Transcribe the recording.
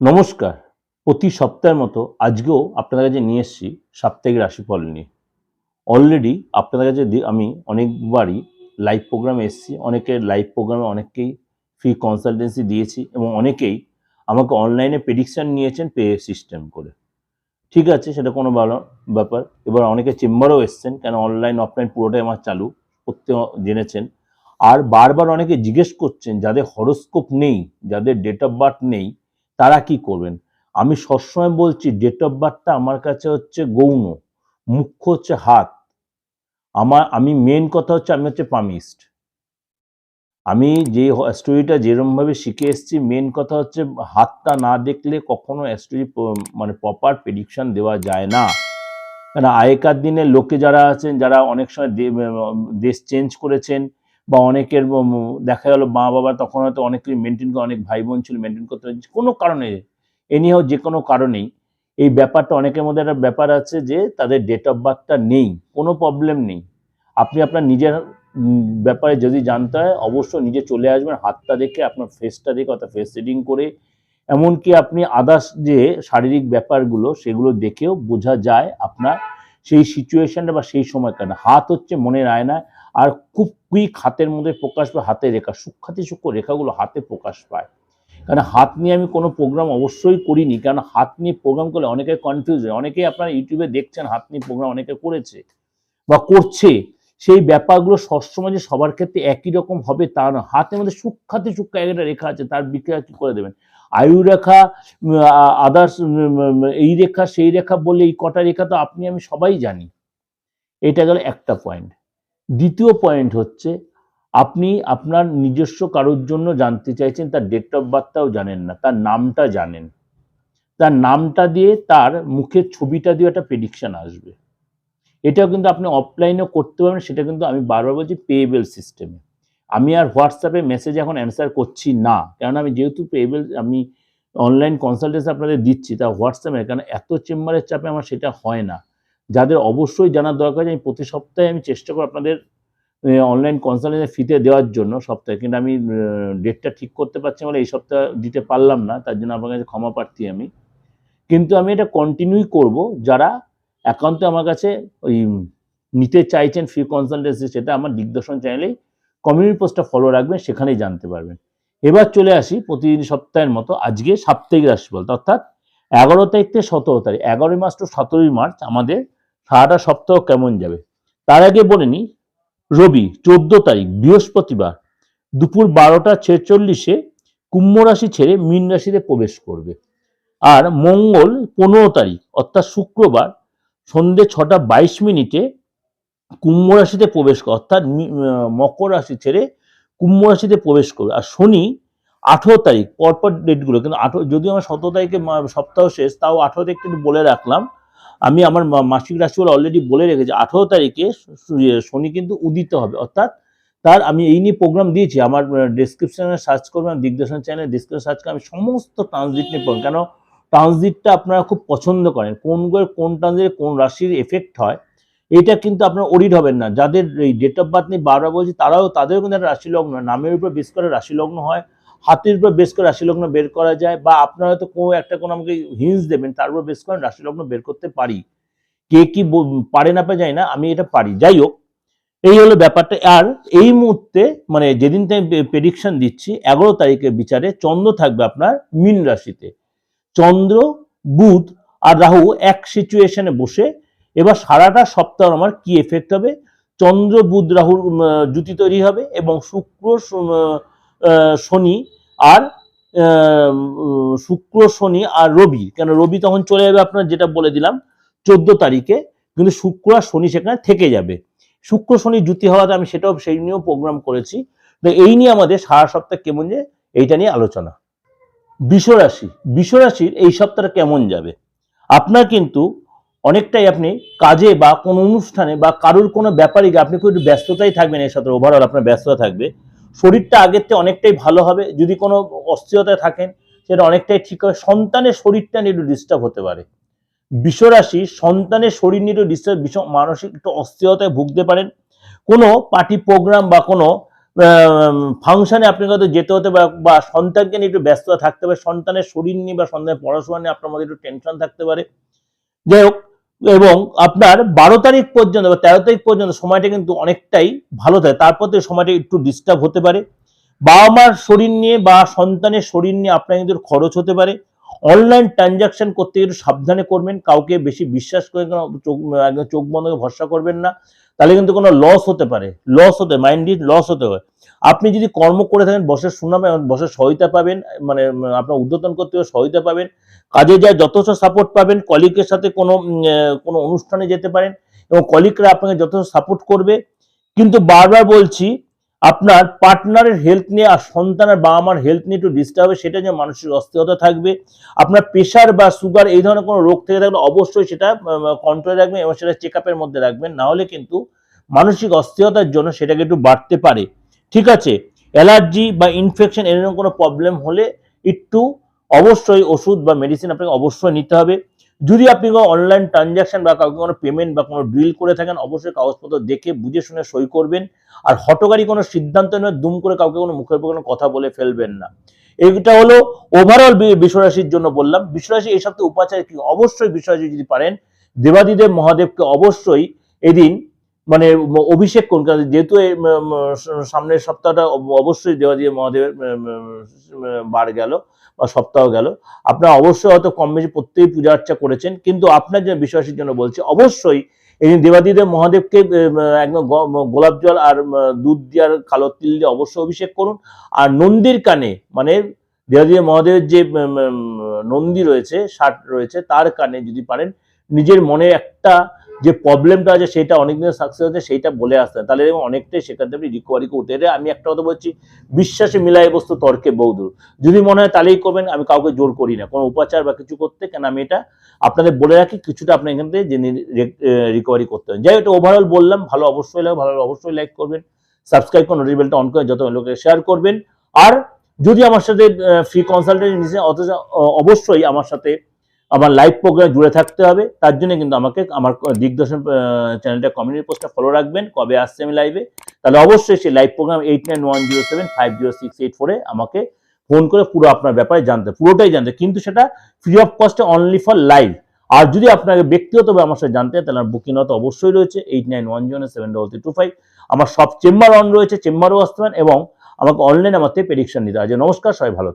নমস্কার। প্রতি সপ্তাহের মতো আজকেও আপনাদের কাছে নিয়ে এসেছি সাপ্তাহিক রাশিফল নিয়ে। অলরেডি আপনাদের কাছে আমি অনেকবারই লাইভ প্রোগ্রামে এসেছি। অনেকের লাইভ প্রোগ্রামে অনেককেই ফ্রি কনসালটেন্সি দিয়েছি এবং অনেকেই আমাকে অনলাইনে প্রেডিকশান নিয়েছেন পে সিস্টেম করে। ঠিক আছে, সেটা কোনো ভালো ব্যাপার। এবার অনেকে চেম্বারেও এসছেন, কেন অনলাইন অফলাইন পুরোটাই আমার চালু করতে জেনেছেন। আর বারবার অনেকে জিজ্ঞেস করছেন, যাদের হরোস্কোপ নেই, যাদের ডেট অফ বার্থ নেই তারা কি করবেন? আমি সবসময় বলছি ডেট অফ বার্থটা আমার কাছে হচ্ছে গৌণ, মুখ্য হচ্ছে হাত। আমার, আমি মেন কথা হচ্ছে আমি হচ্ছে পামিস্ট আমি যে স্টোরিটা যেরমভাবে শিখে এসেছি মেন কথা হচ্ছে হাতটা না দেখলে কখনো স্টোরি মানে প্রপার প্রেডিকশন দেওয়া যায় না। কেন আগেকার দিনে লোকে যারা আছেন, যারা অনেক সময় দেশ চেঞ্জ করেছেন বা অনেকের দেখা গেল মা বাবা তখন হয়তো অনেক কিছু মেনটেন করে, অনেক ভাই বোন ছিল মেনটেন করতে কোনো কারণে এনিহাও যে কোনো কারণেই এই ব্যাপারটা অনেকের মধ্যে একটা ব্যাপার আছে যে তাদের ডেট অফ বার্থটা নেই, কোনো প্রবলেম নেই। আপনি আপনার নিজের ব্যাপারে যদি জানতে হয়, অবশ্যই নিজে চলে আসবেন, হাতটা দেখে, আপনার ফেসটা দেখে, অর্থাৎ ফেস রিডিং করে, এমনকি আপনি আদার্স যে শারীরিক ব্যাপারগুলো সেগুলো দেখেও বোঝা যায় আপনার সেই সিচুয়েশনটা বা সেই সময়কার। হাত হচ্ছে মনের আয়না আর খুব কুইক হাতের মধ্যে প্রকাশ পায়, হাতের রেখা। সূক্ষাতি সূক্ষ্ম রেখাগুলো হাতে প্রকাশ পায়। কারণ হাত নিয়ে আমি কোনো প্রোগ্রাম অবশ্যই করিনি। কারণ হাত নিয়ে প্রোগ্রাম করলে অনেকে কনফিউজ হয়। অনেকেই আপনারা ইউটিউবে দেখছেন হাত নিয়ে প্রোগ্রাম অনেকে করেছে বা করছে। সেই ব্যাপারগুলো সবসময় যে সবার ক্ষেত্রে একই রকম হবে তা না হাতের মধ্যে সূক্ষাতি সূক্ষ্ম একটা রেখা আছে, তার বিক্রিয়া কি করে দেবেন? আয়ু রেখা আদার্স এই রেখা, সেই রেখা বলে এই কটা রেখা তো আপনি, আমি সবাই জানি। এটা গেল একটা পয়েন্ট দ্বিতীয় পয়েন্ট হচ্ছে, আপনি আপনার নিজস্ব কারোর জন্য জানতে চাইছেন, তার ডেট অফ বার্থটাও জানেন না, তার নামটা জানেন। তার নামটা দিয়ে তার মুখের ছবিটা দিয়ে একটা প্রেডিকশন আসবে। এটাও কিন্তু আপনি অফলাইনেও করতে পারবেন, সেটা কিন্তু আমি বারবার বলছি পেয়েবেল সিস্টেমে আমি আর হোয়াটসঅ্যাপে মেসেজ এখন অ্যান্সার করছি না কারণ আমি যেহেতু পেয়েবেল আমি অনলাইন কনসালটেন্সি আপনাদের দিচ্ছি, তা হোয়াটসঅ্যাপে কারণ এত চেম্বারের চাপে আমার সেটা হয় না। যাদের অবশ্যই জানার দরকার আমি প্রতি সপ্তাহে আমি চেষ্টা করি আপনাদের অনলাইন কনসালটেন্সি ফিতে দেওয়ার জন্য সপ্তাহে। কিন্তু আমি ডেটটা ঠিক করতে পারছি বলে এই সপ্তাহ দিতে পারলাম না, তার জন্য আপনার কাছে ক্ষমা প্রার্থী আমি। কিন্তু আমি এটা কন্টিনিউ করব, যারা একান্ত আমার কাছে ওই নিতে চাইছেন ফ্রি কনসালটেন্সি সেটা আমার দিগদর্শন চ্যানেলেই কমিউনিটি পোস্টটা ফলো রাখবেন, সেখানেই জানতে পারবেন। এবার চলে আসি প্রতিদিন সপ্তাহের মতো, আজকে সাপ্তাহিক রাশিফল, অর্থাৎ এগারো তারিখ থেকে সতেরো তারিখ, এগারোই মাস টু সতেরোই মার্চ আমাদের সারাটা সপ্তাহ কেমন যাবে? তার আগে বলে নিই, রবি চোদ্দ তারিখ, বৃহস্পতিবার, দুপুর বারোটা ছেচল্লিশে কুম্ভ রাশি ছেড়ে মীন রাশিতে প্রবেশ করবে। আর মঙ্গল পনেরো তারিখ, অর্থাৎ শুক্রবার, সন্ধে ছটা বাইশ মিনিটে কুম্ভ রাশিতে প্রবেশ করে, অর্থাৎ মকর রাশি ছেড়ে কুম্ভ রাশিতে প্রবেশ করবে। আর শনি আঠেরো তারিখ, পরপর ডেটগুলো, কিন্তু আঠেরো, যদিও আমার সতেরো তারিখে সপ্তাহ শেষ, তাও আঠেরো তারিখটা একটু বলে রাখলাম আমি আমার মাসিক রাশিগুলো অলরেডি বলে রেখেছি আঠেরো তারিখে ইয়ে, শনি কিন্তু উদিত হবে অর্থাৎ তার আমি এই নিয়ে প্রোগ্রাম দিয়েছি আমার ডিসক্রিপশনে সার্চ করবেন দিগদর্শন চ্যানেল ডিসক্রিপশন সার্চ করে আমি সমস্ত ট্রানজিট নিয়ে পড়বেন কেন ট্রানজিটটা আপনারা খুব পছন্দ করেন কোন গ্রহের কোন ট্রানজিটে কোন রাশির এফেক্ট হয় এটা কিন্তু আপনার ওরিড হবেন না যাদের এই ডেট অফ বার্থ নিয়ে বারবার বলছি তারাও তাদেরও কিন্তু একটা রাশি লগ্ন হয়। নামের উপর বেশ করে রাশি লগ্ন হয় হাতের উপর বেশ করে রাশি লগ্ন বের করা যায় বা আপনারা হয়তো কোনো একটা কোনো আমাকে হিন্স দেবেন, তার উপর বেশ করে রাশি লগ্ন বের করতে পারি। কে কি পারে না পারে যায় না, আমি এটা পারি। যাই হোক, এই হলো ব্যাপারটা। আর এই মুহূর্তে মানে যেদিন থেকে প্রেডিকশন দিচ্ছি, এগারো তারিখের বিচারে চন্দ্র থাকবে আপনার মীন রাশিতে। চন্দ্র, বুধ আর রাহু এক সিচুয়েশনে বসে, এবার সারাটা সপ্তাহ আমার কি এফেক্ট হবে? চন্দ্র, বুধ, রাহুর জুতি তৈরি হবে এবং শুক্র শনি আর শুক্র, শনি আর রবি। কেন রবি তখন চলে যাবে আপনার যেটা বলে দিলাম, চোদ্দ তারিখে, কিন্তু শুক্র আর শনি সেখানে থেকে যাবে। শুক্র, শনি জুতি হওয়াতে আমি সেটাও সেই নিয়েও প্রোগ্রাম করেছি। তো এই নিয়ে আমাদের সারা সপ্তাহ কেমন যে এইটা নিয়ে আলোচনা। বিশ্বরাশি, বিশ্বরাশির এই সপ্তাহটা কেমন যাবে? আপনার কিন্তু অনেকটাই আপনি কাজে বা কোনো অনুষ্ঠানে বা কারোর কোনো ব্যাপারে আপনি একটু ব্যস্ততাই থাকবেন এই সাথে ওভারঅল আপনার ব্যস্ততা থাকবে। শরীরটা আগের থেকে অনেকটাই ভালো হবে। যদি কোনো অস্থিরতায় থাকেন, সেটা অনেকটাই ঠিক হবে। সন্তানের শরীরটা নিয়ে একটু ডিস্টার্ব হতে পারে। বিশ্বরাশি সন্তানের শরীর নিয়ে একটু ডিস্টার্ব মানসিক একটু অস্থিরতায় ভুগতে পারেন। কোনো পার্টি প্রোগ্রাম বা কোনো ফাংশনে আপনি হয়তো যেতে হতে পারে বা সন্তানকে নিয়ে একটু ব্যস্ত থাকতে পারে। সন্তানের শরীর নিয়ে বা সন্তানের পড়াশোনা নিয়ে আপনার মধ্যে একটু টেনশন থাকতে পারে। যাই হোক এবং আপনার বারো তারিখ পর্যন্ত বা তেরো তারিখ পর্যন্ত সময়টা কিন্তু অনেকটাই ভালো থাকে। তারপর থেকে সময়টা একটু ডিস্টার্ব হতে পারে। বাবা মার শরীর নিয়ে বা সন্তানের শরীর নিয়ে আপনার কিন্তু খরচ হতে পারে। অনলাইন ট্রানজাকশন করতে একটু সাবধানে করবেন, কাউকে বেশি বিশ্বাস করে চোখ চোখ বন্ধ করে ভরসা করবেন না, তাহলে কিন্তু কোনো লস হতে পারে লস হতে মাইন্ডলি লস হতে হয় আপনি যদি কর্ম করে থাকেন বসের সুনাম বসের সহায়তা পাবেন মানে আপনার উদ্যতন করতে সহায়তা পাবেন, কাজে যায় যথেষ্ট সাপোর্ট পাবেন কলিগের সাথে কোনো কোনো অনুষ্ঠানে যেতে পারেন, এবং কলিগরা আপনাকে যথেষ্ট সাপোর্ট করবে। কিন্তু বারবার বলছি আপনার পার্টনারের হেলথ নিয়ে আর সন্তানের বাবা মার হেলথ নিয়ে একটু ডিস্টার্ব হবে, সেটা যে মানসিক অস্থিরতা থাকবে। আপনার প্রেশার বা সুগার এই ধরনের কোনো রোগ থেকে থাকলে অবশ্যই সেটা কন্ট্রোলে রাখবেন এবং সেটা চেক আপের মধ্যে রাখবেন। না হলে কিন্তু মানসিক অস্থিরতার জন্য সেটাকে একটু বাড়তে পারে। ঠিক আছে? অ্যালার্জি বা ইনফেকশন এরকম কোনো প্রবলেম হলে একটু অবশ্যই ওষুধ বা মেডিসিন আপনাকে অবশ্যই নিতে হবে। যদি আপনি কোনো অনলাইন ট্রানজাকশন বা কাউকে কোনো পেমেন্ট বা কোনো ডিল করে থাকেন, অবশ্যই কাগজপত্র দেখে, বুঝে শুনে সই করবেন। আর হটকারী কোনো সিদ্ধান্ত নয়, দুম করে কাউকে কোনো মুখের উপর কোনো কথা বলে ফেলবেন না। এইটা হলো ওভারঅল বিশ্বরাশির জন্য বললাম। বিশ্বরাশি এই সপ্তাহে উপাচার কি? অবশ্যই বিশ্বরাশি যদি পারেন, দেবাদিদেব মহাদেবকে অবশ্যই এদিন মানে অভিষেক কারণ যেহেতু সামনের সপ্তাহটা অব- অবশ্যই দেবাদিদেব মহাদেবের বার গেল। বা সপ্তাহ গেল। আপনারা অবশ্যই হয়তো কম বেশি প্রত্যেকই পূজা আর্চা করেছেন, কিন্তু আপনার যে বিশ্বাসের জন্য বলছি, অবশ্যই এই দিন দেবাদিদেব মহাদেবকে একদম গোলাপ জল আর দুধ দিয়ে আর কালো তিল দিয়ে অবশ্যই অভিষেক করুন। আর নন্দীর কানে মানে দেবাদিদেব মহাদেবের যে নন্দী রয়েছে, ষাট রয়েছে, তার কানে যদি পারেন, নিজের মনে একটা যে প্রবলেমটা আছে সেটা অনেকদিন সাকসেস আছে সেইটা বলে আসতে হবে। তাহলে অনেকটাই সেখান থেকে আপনি করতে এটা আমি একটা কথা বলছি, বিশ্বাসে মিলাই বস্তু তর্কে বহুদূর। যদি মনে হয় তাহলেই করবেন, আমি কাউকে জোর করি না। কোনো উপাচার বা কিছু করতে, কেন আমি এটা আপনাদের বলে রাখি, কিছুটা আপনি এখান থেকে জেনে করতে হবে। যাই এটা ওভারঅল বললাম, ভালো অবশ্যই লাগে ভালো অবশ্যই লাইক করবেন সাবস্ক্রাইব করে নোটিফিকেশনটা অন করে যত লোকে শেয়ার করবেন। আর যদি আমার সাথে ফ্রি কনসালটেন্ট নিচ্ছে অথচ অবশ্যই আমার সাথে আমার লাইভ প্রোগ্রাম জুড়ে থাকতে হবে, তার জন্য কিন্তু আমাকে আমার দিগদর্শন চ্যানেলটা কমিউনিটি পোস্টটা ফলো রাখবেন, কবে আসছে আমি লাইভে তাহলে অবশ্যই সেই live program eight nine one zero seven five zero six eight ফোরে আমাকে ফোন করে পুরো আপনার ব্যাপারে জানতে, পুরোটাই জানতে। কিন্তু সেটা ফ্রি অফ কস্টে অনলি ফর লাইভ আর যদি আপনাকে ব্যক্তিগতভাবে আমার সাথে জানতে তাহলে আমার বুকিং হয়তো অবশ্যই রয়েছে eight nine one zero seven double three two five আমার সব চেম্বার অন রয়েছে চেম্বারও আসতে পারেন এবং আমাকে অনলাইন আমার থেকে প্রেডিকশন নিতে হয়। যে নমস্কার, সবাই ভালো থাকুন।